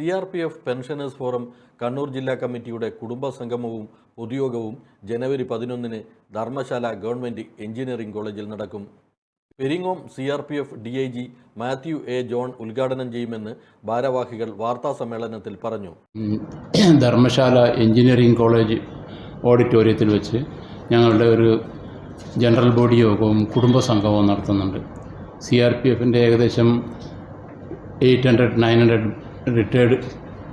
C R P F pensioners forum Kannur ജില്ലാ കമ്മിറ്റിയുടെ കുടുംബ സംഗമവും പൊതുയോഗവും ജനുവരി പതിനൊന്നിന് ധർമ്മശാല ഗവൺമെന്റ് എഞ്ചിനീയറിംഗ് കോളേജിൽ നടക്കും. Peringome C R P F D I G Mathew A John ഉദ്ഘാടനം ചെയ്യുമെന്ന് ഭാരവാഹികൾ വാർത്താ സമ്മേളനത്തിൽ പറഞ്ഞു. ധർമ്മശാല എഞ്ചിനീയറിംഗ് കോളേജ് ഓഡിറ്റോറിയത്തിൽ വെച്ച് ഞങ്ങളുടെ ഒരു ജനറൽ ബോഡി യോഗവും കുടുംബ സംഗമവും നടത്തുന്നുണ്ട്. സി ആർ പി എഫിന്റെ ഏകദേശം eight hundred nine hundred retired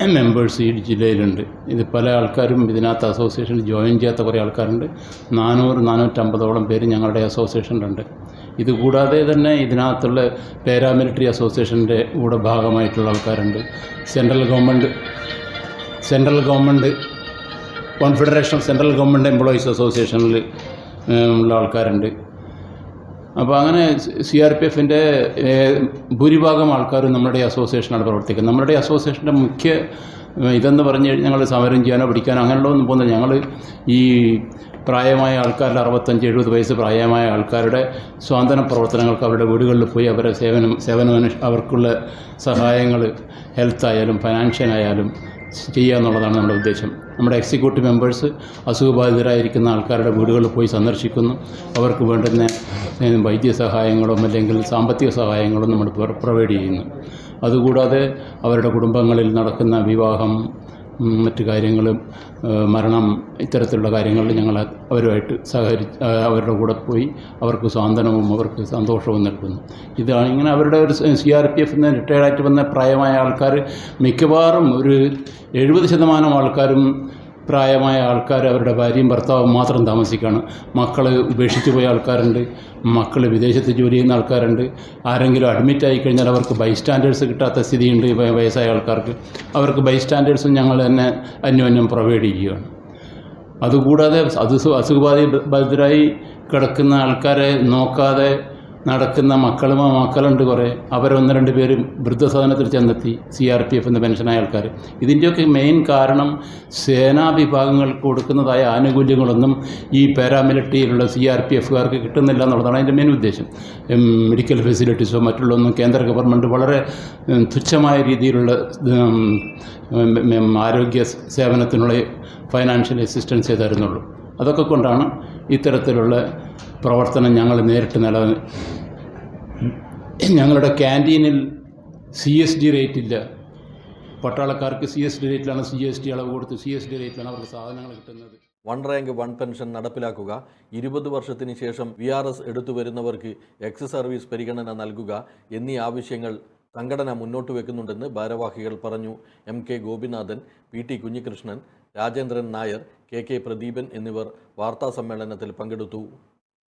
members ഈ ജില്ലയിലുണ്ട്. ഇത് പല ആൾക്കാരും ഇതിനകത്ത് അസോസിയേഷനിൽ ജോയിൻ ചെയ്യാത്ത കുറേ ആൾക്കാരുണ്ട്. നാനൂറ് നാനൂറ്റമ്പതോളം പേര് ഞങ്ങളുടെ അസോസിയേഷനിലുണ്ട് ഇതുകൂടാതെ തന്നെ ഇതിനകത്തുള്ള പാരാമിലിറ്ററി അസോസിയേഷന്റെ കൂടെ ഭാഗമായിട്ടുള്ള ആൾക്കാരുണ്ട്. Central government central government confederation of central government employees അസോസിയേഷനിൽ ഉള്ള ആൾക്കാരുണ്ട്. അപ്പോൾ അങ്ങനെ സി ആർ പി എഫിന്റെ ഭൂരിഭാഗം ആൾക്കാരും നമ്മുടെ അസോസിയേഷനാണ് പ്രവർത്തിക്കുന്നത്. നമ്മുടെ അസോസിയേഷന്റെ മുഖ്യ ഇതെന്ന് പറഞ്ഞു കഴിഞ്ഞാൽ ഞങ്ങൾ സമരം ചെയ്യാനോ പിടിക്കാനോ അങ്ങനെയുള്ള ഒന്നും പോകുന്നില്ല. ഞങ്ങൾ ഈ പ്രായമായ ആൾക്കാരുടെ അറുപത്തഞ്ച് എഴുപത് വയസ്സ് പ്രായമായ ആൾക്കാരുടെ സ്വാതന്ത്ര്യ പ്രവർത്തനങ്ങൾക്ക് അവരുടെ വീടുകളിൽ പോയി അവരെ സേവനം സേവനം അവർക്കുള്ള സഹായങ്ങൾ ഹെൽത്തായാലും ഫൈനാൻഷ്യൽ ആയാലും ചെയ്യുക എന്നുള്ളതാണ് നമ്മുടെ ഉദ്ദേശം. നമ്മുടെ എക്സിക്യൂട്ടീവ് മെമ്പേഴ്സ് അസുഖബാധിതരായിരിക്കുന്ന ആൾക്കാരുടെ വീടുകളിൽ പോയി സന്ദർശിക്കുന്നു. അവർക്ക് വേണ്ടുന്ന വൈദ്യസഹായങ്ങളും അല്ലെങ്കിൽ സാമ്പത്തിക സഹായങ്ങളും നമ്മൾ പ്രൊവൈഡ് ചെയ്യുന്നു. അതുകൂടാതെ അവരുടെ കുടുംബങ്ങളിൽ നടക്കുന്ന വിവാഹം മറ്റു കാര്യങ്ങളും മരണം ഇത്തരത്തിലുള്ള കാര്യങ്ങളിൽ ഞങ്ങൾ അവരുമായിട്ട് സഹകരി അവരുടെ കൂടെ പോയി അവർക്ക് സ്വാന്തനവും അവർക്ക് സന്തോഷവും നൽകുന്നു. ഇതാണ് ഇങ്ങനെ അവരുടെ ഒരു സി ആർ പി എഫിൽ നിന്ന് റിട്ടയർഡായിട്ട് വന്ന പ്രായമായ ആൾക്കാർ മിക്കവാറും ഒരു എഴുപത് ശതമാനം ആൾക്കാരും പ്രായമായ ആൾക്കാർ അവരുടെ ഭാര്യയും ഭർത്താവും മാത്രം താമസിക്കുകയാണ്. മക്കൾ ഉപേക്ഷിച്ച് പോയ ആൾക്കാരുണ്ട്. മക്കൾ വിദേശത്ത് ജോലി ചെയ്യുന്ന ആൾക്കാരുണ്ട്. ആരെങ്കിലും അഡ്മിറ്റ് ആയി കഴിഞ്ഞാൽ അവർക്ക് ബൈ സ്റ്റാൻഡേർഡ്സ് കിട്ടാത്ത സ്ഥിതിയുണ്ട് വയ- വയസ്സായ ആൾക്കാർക്ക്. അവർക്ക് ബൈ സ്റ്റാൻഡേർഡ്സും ഞങ്ങൾ തന്നെ അന്യോന്യം പ്രൊവൈഡ് ചെയ്യുകയാണ്. അതുകൂടാതെ അത് അസുഖബാധിതരായി കിടക്കുന്ന ആൾക്കാരെ നോക്കാതെ നടക്കുന്ന മക്കളും ആ മക്കളുണ്ട് കുറേ അവരൊന്ന് രണ്ട് പേരും വൃദ്ധസദനത്തിൽ ചെന്നെത്തി സി ആർ പി എഫ് എന്ന പെൻഷനായ ആൾക്കാർ. ഇതിന്റെയൊക്കെ മെയിൻ കാരണം സേനാ വിഭാഗങ്ങൾക്ക് കൊടുക്കുന്നതായ ആനുകൂല്യങ്ങളൊന്നും ഈ പാരാമിലിറ്ററിയിലുള്ള സി ആർ പി എഫുകാർക്ക് കിട്ടുന്നില്ല എന്നുള്ളതാണ് അതിന്റെ മെയിൻ ഉദ്ദേശം. മെഡിക്കൽ ഫെസിലിറ്റീസോ മറ്റുള്ളൊന്നും കേന്ദ്ര ഗവൺമെന്റ് വളരെ തുച്ഛമായ രീതിയിലുള്ള ആരോഗ്യ സേവനത്തിനുള്ള ഫൈനാൻഷ്യൽ അസിസ്റ്റൻസ് തരുന്നുള്ളൂ അതൊക്കെ കൊണ്ടാണ് ഇത്തരത്തിലുള്ള പ്രവർത്തനം ഞങ്ങൾ നേരിട്ട് നില ഞങ്ങളുടെ ക്യാന്റീനിൽ സി എസ് ഡി റേറ്റ് ഇല്ല. പട്ടാളക്കാർക്ക് സി എസ് ഡി റേറ്റിലാണ് സി എസ് ഡി അളവ് കൊടുത്ത് സി എസ് ഡി റേറ്റിലാണ് അവർക്ക് സാധനങ്ങൾ കിട്ടുന്നത്. വൺ റാങ്ക് വൺ പെൻഷൻ നടപ്പിലാക്കുക. ഇരുപത് വർഷത്തിന് ശേഷം വി ആർ എസ് എടുത്തു വരുന്നവർക്ക് എക്സ് സർവീസ് പരിഗണന നൽകുക എന്നീ ആവശ്യങ്ങൾ സംഘടന മുന്നോട്ട് വെക്കുന്നുണ്ടെന്ന് ഭാരവാഹികൾ പറഞ്ഞു. M K Gopinathan P T Kunhikrishnan Rajendran Nair K K Pradeepan എന്നിവർ വാർത്താ സമ്മേളനത്തിൽ പങ്കെടുത്തു.